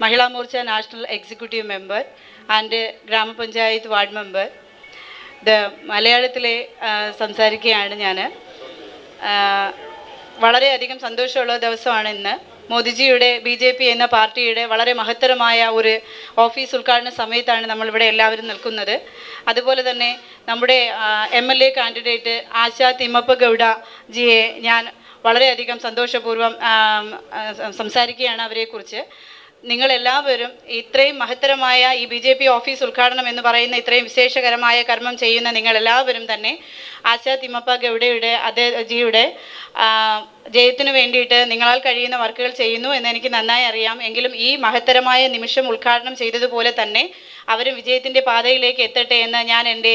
Mahila Morcha National Executive Member and ഗ്രാമപഞ്ചായത്ത് ward Member. ഇത് മലയാളത്തിലെ സംസാരിക്കുകയാണ് ഞാൻ വളരെയധികം സന്തോഷമുള്ള ദിവസമാണ് ഇന്ന്. മോദിജിയുടെ ബി ജെ പി എന്ന പാർട്ടിയുടെ വളരെ മഹത്തരമായ ഒരു ഓഫീസ് ഉദ്ഘാടന സമയത്താണ് നമ്മളിവിടെ എല്ലാവരും നിൽക്കുന്നത്. അതുപോലെ തന്നെ നമ്മുടെ M L A candidate Asha Thimmappa Gowda ജിയെ ഞാൻ വളരെയധികം സന്തോഷപൂർവം സംസാരിക്കുകയാണ് അവരെക്കുറിച്ച്. നിങ്ങളെല്ലാവരും ഇത്രയും മഹത്തരമായ ഈ ബി ജെ പി ഓഫീസ് ഉദ്ഘാടനം എന്ന് പറയുന്ന ഇത്രയും വിശേഷകരമായ കർമ്മം ചെയ്യുന്ന നിങ്ങളെല്ലാവരും തന്നെ ആശാ തിമ്മപ്പ ഗൗഡയുടെ അതേ ജിയുടെ ജയത്തിനു വേണ്ടിയിട്ട് നിങ്ങളാൽ കഴിയുന്ന വർക്കുകൾ ചെയ്യുന്നു എന്ന് എനിക്ക് നന്നായി അറിയാം. എങ്കിലും ഈ മഹത്തരമായ നിമിഷം ഉദ്ഘാടനം ചെയ്തതുപോലെ തന്നെ അവരും വിജയത്തിന്റെ പാതയിലേക്ക് എത്തട്ടെ എന്ന് ഞാൻ എന്റെ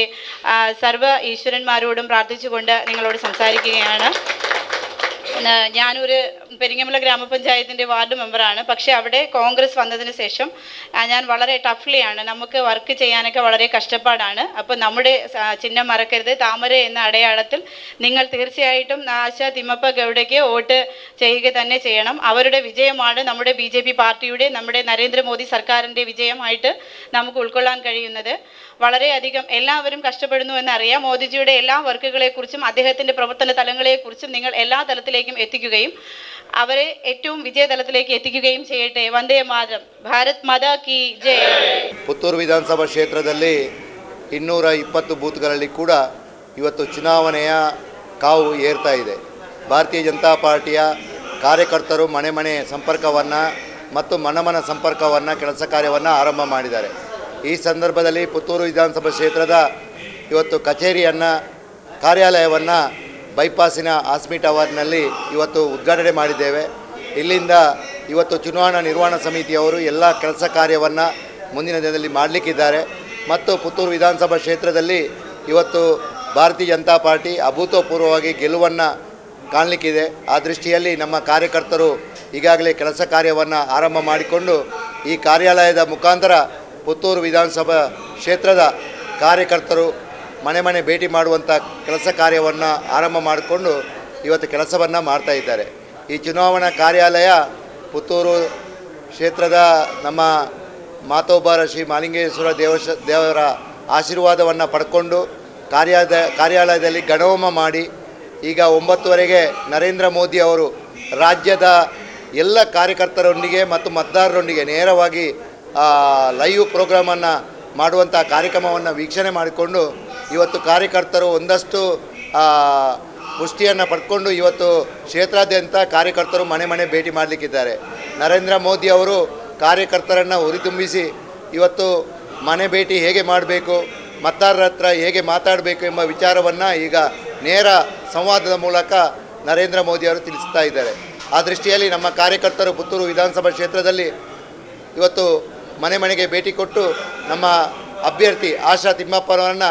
സർവ ഈശ്വരന്മാരോടും പ്രാർത്ഥിച്ചുകൊണ്ട് നിങ്ങളോട് സംസാരിക്കുകയാണ്. ഞാനൊരു പെരിങ്ങമല ഗ്രാമപഞ്ചായത്തിന്റെ വാർഡ് മെമ്പറാണ്. പക്ഷേ അവിടെ കോൺഗ്രസ് വന്നതിന് ശേഷം ഞാൻ വളരെ ടഫ്ലിയാണ്. നമുക്ക് വർക്ക് ചെയ്യാനൊക്കെ വളരെ കഷ്ടപ്പാടാണ്. അപ്പോൾ നമ്മുടെ ചിഹ്നം മറക്കരുത്. താമര എന്ന അടയാളത്തിൽ നിങ്ങൾ തീർച്ചയായിട്ടും ആശ തിമ്മപ്പ ഗൗഡയ്ക്ക് വോട്ട് ചെയ്യുക തന്നെ ചെയ്യണം. അവരുടെ വിജയമാണ് നമ്മുടെ ബി ജെ പി പാർട്ടിയുടെ നമ്മുടെ നരേന്ദ്രമോദി സർക്കാരിന്റെ വിജയമായിട്ട് നമുക്ക് ഉൾക്കൊള്ളാൻ കഴിയുന്നത്. വളരെയധികം എല്ലാവരും കഷ്ടപ്പെടുന്നു എന്നറിയാം. മോദിജിയുടെ എല്ലാ വർക്കുകളെക്കുറിച്ചും അദ്ദേഹത്തിന്റെ പ്രവർത്തന തലങ്ങളെക്കുറിച്ചും നിങ്ങൾ എല്ലാ തലത്തിലേക്കും എത്തിക്കുകയും അവരെ ഏറ്റവും വിജയതലത്തിലേക്ക് എത്തിക്കുകയും ചെയ്യട്ടെ വന്ദേ മാതരം ഭാരത് മാതാ കി ജയ് ಪುತ್ತೂರು ವಿಧಾನಸಭಾ ಕ್ಷೇತ್ರದಲ್ಲಿ ಇನ್ನೂರ ಇಪ್ಪತ್ತು ಬೂತ್ಗಳಲ್ಲಿ ಕೂಡ ಇವತ್ತು ಚುನಾವಣೆಯ ಕಾವು ಏರ್ತಾ ಇದೆ ಭಾರತೀಯ ಜನತಾ ಪಾರ್ಟಿಯ ಕಾರ್ಯಕರ್ತರು ಮನೆ ಮನೆ ಸಂಪರ್ಕವನ್ನು ಮತ್ತು ಮನಮನ ಸಂಪರ್ಕವನ್ನು ಕೆಲಸ ಕಾರ್ಯವನ್ನು ಆರಂಭ ಮಾಡಿದ್ದಾರೆ ಈ ಸಂದರ್ಭದಲ್ಲಿ ಪುತ್ತೂರು ವಿಧಾನಸಭಾ ಕ್ಷೇತ್ರದ ಇವತ್ತು ಕಚೇರಿಯನ್ನು ಕಾರ್ಯಾಲಯವನ್ನು ಬೈಪಾಸಿನ ಆಸ್ಮಿ ಟವರ್ನಲ್ಲಿ ಇವತ್ತು ಉದ್ಘಾಟನೆ ಮಾಡಿದ್ದೇವೆ. ಇಲ್ಲಿಂದ ಇವತ್ತು ಚುನಾವಣಾ ನಿರ್ವಹಣಾ ಸಮಿತಿಯವರು ಎಲ್ಲ ಕೆಲಸ ಕಾರ್ಯವನ್ನು ಮುಂದಿನ ದಿನದಲ್ಲಿ ಮಾಡಲಿಕ್ಕಿದ್ದಾರೆ. ಮತ್ತು ಪುತ್ತೂರು ವಿಧಾನಸಭಾ ಕ್ಷೇತ್ರದಲ್ಲಿ ಇವತ್ತು ಭಾರತೀಯ ಜನತಾ ಪಾರ್ಟಿ ಅಭೂತಪೂರ್ವವಾಗಿ ಗೆಲುವನ್ನು ಕಾಣಲಿಕ್ಕಿದೆ. ಆ ದೃಷ್ಟಿಯಲ್ಲಿ ನಮ್ಮ ಕಾರ್ಯಕರ್ತರು ಈಗಾಗಲೇ ಕೆಲಸ ಕಾರ್ಯವನ್ನು ಆರಂಭ ಮಾಡಿಕೊಂಡು ಈ ಕಾರ್ಯಾಲಯದ ಮುಖಾಂತರ ಪುತ್ತೂರು ವಿಧಾನಸಭಾ ಕ್ಷೇತ್ರದ ಕಾರ್ಯಕರ್ತರು ಮನೆ ಮನೆ ಭೇಟಿ ಮಾಡುವಂಥ ಕೆಲಸ ಕಾರ್ಯವನ್ನು ಆರಂಭ ಮಾಡಿಕೊಂಡು ಇವತ್ತು ಕೆಲಸವನ್ನು ಮಾಡ್ತಾ ಇದ್ದಾರೆ. ಈ ಚುನಾವಣಾ ಕಾರ್ಯಾಲಯ ಪುತ್ತೂರು ಕ್ಷೇತ್ರದ ನಮ್ಮ ಮಾತೋಬಾರ ಶ್ರೀ ಮಾಲಿಂಗೇಶ್ವರ ದೇವಶ, ದೇವರ ಆಶೀರ್ವಾದವನ್ನು ಪಡ್ಕೊಂಡು ಕಾರ್ಯಾದ, ಕಾರ್ಯಾಲಯದಲ್ಲಿ ಗಣಹೋಮ ಮಾಡಿ ಈಗ ಒಂಬತ್ತುವರೆಗೆ ನರೇಂದ್ರ ಮೋದಿ ಅವರು ರಾಜ್ಯದ ಎಲ್ಲ ಕಾರ್ಯಕರ್ತರೊಂದಿಗೆ ಮತ್ತು ಮತದಾರರೊಂದಿಗೆ ನೇರವಾಗಿ ಲೈವ್ ಪ್ರೋಗ್ರಾಮನ್ನು ಮಾಡುವಂಥ ಕಾರ್ಯಕ್ರಮವನ್ನು ವೀಕ್ಷಣೆ ಮಾಡಿಕೊಂಡು ಇವತ್ತು ಕಾರ್ಯಕರ್ತರು ಒಂದಷ್ಟು ಪುಷ್ಟಿಯನ್ನು ಪಡ್ಕೊಂಡು ಇವತ್ತು ಕ್ಷೇತ್ರಾದ್ಯಂತ ಕಾರ್ಯಕರ್ತರು ಮನೆ ಮನೆ ಭೇಟಿ ಮಾಡಲಿಕ್ಕಿದ್ದಾರೆ. ನರೇಂದ್ರ ಮೋದಿ ಅವರು ಕಾರ್ಯಕರ್ತರನ್ನು ಹುರಿದುಂಬಿಸಿ ಇವತ್ತು ಮನೆ ಭೇಟಿ ಹೇಗೆ ಮಾಡಬೇಕು ಮತದಾರರ ಹತ್ರ ಹೇಗೆ ಮಾತಾಡಬೇಕು ಎಂಬ ವಿಚಾರವನ್ನು ಈಗ ನೇರ ಸಂವಾದದ ಮೂಲಕ ನರೇಂದ್ರ ಮೋದಿ ಅವರು ತಿಳಿಸ್ತಾ ಇದ್ದಾರೆ. ಆ ದೃಷ್ಟಿಯಲ್ಲಿ ನಮ್ಮ ಕಾರ್ಯಕರ್ತರು ಪುತ್ತೂರು ವಿಧಾನಸಭಾ ಕ್ಷೇತ್ರದಲ್ಲಿ ಇವತ್ತು ಮನೆ ಮನೆಗೆ ಭೇಟಿ ಕೊಟ್ಟು ನಮ್ಮ ಅಭ್ಯರ್ಥಿ ಆಶಾ ತಿಮ್ಮಪ್ಪನವರನ್ನು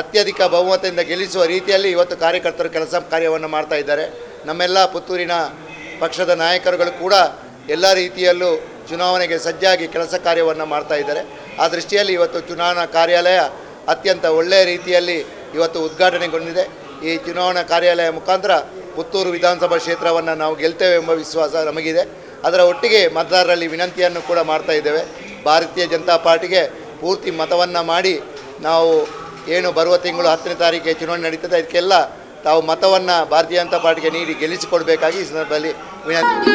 ಅತ್ಯಧಿಕ ಬಹುಮತದಿಂದ ಗೆಲ್ಲಿಸುವ ರೀತಿಯಲ್ಲಿ ಇವತ್ತು ಕಾರ್ಯಕರ್ತರು ಕೆಲಸ ಕಾರ್ಯವನ್ನು ಮಾಡ್ತಾ ಇದ್ದಾರೆ. ನಮ್ಮೆಲ್ಲ ಪುತ್ತೂರಿನ ಪಕ್ಷದ ನಾಯಕರುಗಳು ಕೂಡ ಎಲ್ಲ ರೀತಿಯಲ್ಲೂ ಚುನಾವಣೆಗೆ ಸಜ್ಜಾಗಿ ಕೆಲಸ ಕಾರ್ಯವನ್ನು ಮಾಡ್ತಾ ಇದ್ದಾರೆ. ಆ ದೃಷ್ಟಿಯಲ್ಲಿ ಇವತ್ತು ಚುನಾವಣಾ ಕಾರ್ಯಾಲಯ ಅತ್ಯಂತ ಒಳ್ಳೆಯ ರೀತಿಯಲ್ಲಿ ಇವತ್ತು ಉದ್ಘಾಟನೆಗೊಂಡಿದೆ. ಈ ಚುನಾವಣಾ ಕಾರ್ಯಾಲಯ ಮುಖಾಂತರ ಪುತ್ತೂರು ವಿಧಾನಸಭಾ ಕ್ಷೇತ್ರವನ್ನು ನಾವು ಗೆಲ್ತೇವೆ ಎಂಬ ವಿಶ್ವಾಸ ನಮಗಿದೆ. ಅದರ ಒಟ್ಟಿಗೆ ಮತದಾರರಲ್ಲಿ ವಿನಂತಿಯನ್ನು ಕೂಡ ಮಾಡ್ತಾ ಇದ್ದೇವೆ. ಭಾರತೀಯ ಜನತಾ ಪಾರ್ಟಿಗೆ ಪೂರ್ತಿ ಮತವನ್ನು ಮಾಡಿ ನಾವು ಏನು ಬರುವ ತಿಂಗಳು ಹತ್ತನೇ ತಾರೀಕಿಗೆ ಚುನಾವಣೆ ನಡೀತದೆ ಅದಕ್ಕೆಲ್ಲ ತಾವು ಮತವನ್ನು ಭಾರತೀಯ ಜನತಾ ಪಾರ್ಟಿಗೆ ನೀಡಿ ಗೆಲ್ಲಿಸಿಕೊಡಬೇಕಾಗಿ ಈ ಸಂದರ್ಭದಲ್ಲಿ ವಿನಂತಿ.